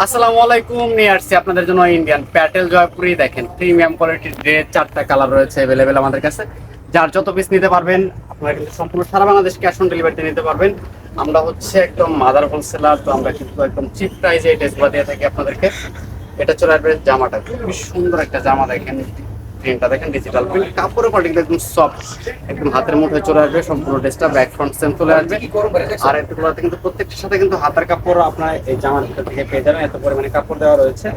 আসসালামু আলাইকুম, নিয়ে আসছি আপনাদের জন্য ইন্ডিয়ান প্যাটেল জয়পুরি। দেখেন প্রিমিয়াম কোয়ালিটির ড্রেস চারটা কালার রয়েছে অ্যাভেলেবেল আমাদের কাছে। যার যত পিস নিতে পারবেন, আপনারা কিন্তু সম্পূর্ণ সারা বাংলাদেশ ক্যাশ অন ডেলিভারিতে নিতে পারবেন। আমরা হচ্ছে একদম মাদার হোলসেলার তো আমরা কিন্তু একদম চিপ প্রাইসে এই ড্রেসগুলো দিয়ে থাকি আপনাদেরকে। এটা চলে আসবে জামাটা। খুবই সুন্দর একটা জামা দেখেন। প্রিন্টটা দেখেন ডিজিটাল প্রিন্ট কাপড়ের কোয়ালিটি একদম সফট একদম হাতের মুঠোয় চলে আসবে, সম্পূর্ণ ড্রেসটা ব্যাক ফ্রন্ট সেম চলে আসবে। আর এগুলোতে কিন্তু প্রত্যেকটার সাথে কিন্তু হাতের কাপড় আপনার এই জামার ভিতর থেকে পেয়ে যাবেন, এত পরিমাণে কাপড় দেওয়া রয়েছে।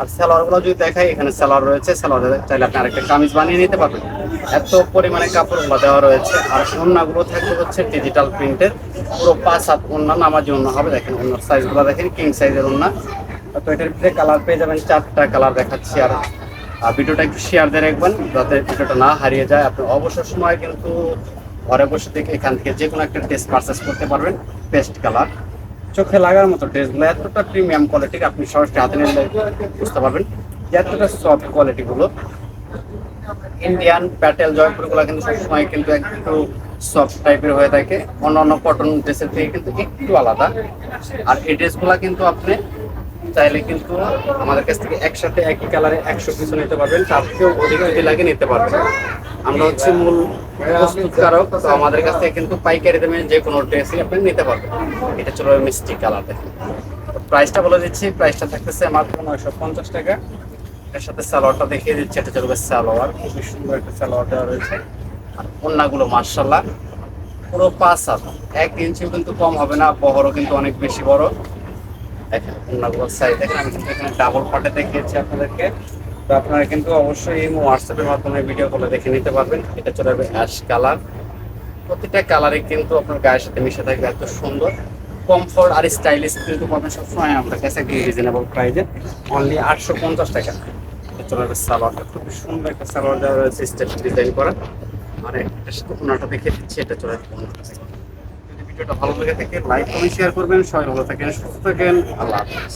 আর সালোয়ারগুলো যদি দেখাই, এখানে সালোয়ার রয়েছে, সালোয়ার চাইলে আপনি আরেকটা কামিজ বানিয়ে নিতে পারবেন। এত পরিমাণে কাপড়গুলো দেওয়া রয়েছে। আর ওন্নাগুলো থাকবে হচ্ছে ডিজিটাল প্রিন্টের পুরো পাঁচ হাত ওন্না নামাজি ওন্না হবে, দেখেন ওন্নার সাইজগুলো দেখেন কিং সাইজের ওন্না তো এটার ভিতরে কালার পেয়ে যাবেন, চারটা কালার দেখাচ্ছি আর। ভিডিওটা একটু শেয়ার দিয়ে রাখবেন যাতে ভিডিওটা না হারিয়ে যায়। আপনি অবসর সময় কিন্তু ঘরে বসে থেকে এখান থেকে যে কোনো একটা ড্রেস পারচেস করতে পারবেন বেস্ট কালার চোখে লাগার মতো ড্রেসগুলো এতটা প্রিমিয়াম কোয়ালিটির আপনি সরাসরি হাতে নিলে বুঝতে পারবেন এতটা সফট কোয়ালিটিগুলো ইন্ডিয়ান প্যাটেল জয়পুরগুলো কিন্তু সবসময় কিন্তু একটু সফট টাইপের হয়ে থাকে। অন্যান্য কটন ড্রেসের থেকে কিন্তু একটু আলাদা। আর এই ড্রেসগুলো কিন্তু আপনি চাইলে কিন্তু আমাদের কাছ থেকে একসাথে একই কালারে একশো পিছু নিতে পারবেন। তার থেকেও অধিক যদি লাগে নিতে পারবেন। আমরা হচ্ছে মূল প্রস্তুতকারক, তো আমাদের কাছ থেকে কিন্তু পাইকারি দামে যে কোনো ড্রেসই আপনি নিতে পারবেন। এটা চলো মিষ্টি কালার দেখেন প্রাইসটা বলে দিচ্ছি। প্রাইসটা থাকতেছে মাত্র নয়শো পঞ্চাশ টাকা। এর সাথে সালোয়ারটা দেখিয়ে দিচ্ছি। এটা চলবে সালোয়ার খুবই সুন্দর একটা সালোয়ার দেওয়া রয়েছে। আর কন্যাগুলো মার্শাল্লাহ পুরো পাঁচ হাত। এক ইঞ্চিও কিন্তু কম হবে না, বহরও কিন্তু অনেক বেশি বড়। আমি কিন্তু এখানে ডাবল পার্টে দেখিয়েছি আপনাদেরকে। তো আপনারা কিন্তু অবশ্যই এই হোয়াটসঅ্যাপের মাধ্যমে ভিডিও কলে দেখে নিতে পারবেন। এটা চলে যাবে অ্যাশ কালার প্রতিটা কালারে কিন্তু আপনার গায়ের সাথে মিশে থাকবে এত সুন্দর। কমফোর্ট আর স্টাইলিশ কিন্তু পাবেন সবসময় আপনার কাছে একদম রিজনেবল প্রাইজে অনলি আটশো পঞ্চাশ টাকা। চলে যাবে সালোয়ারটা। খুব সুন্দর একটা সালোয়ার দেওয়া রয়েছে স্টেপ ডিজাইন করা। আর এটার সাথে দেখে দিচ্ছি, এটা চলে যাবে ভিডিওটা ভালো লেগে থাকে লাইক করে শেয়ার করবেন। সবাই ভালো থাকেন, সুস্থ থাকেন। আল্লাহ হাফেজ।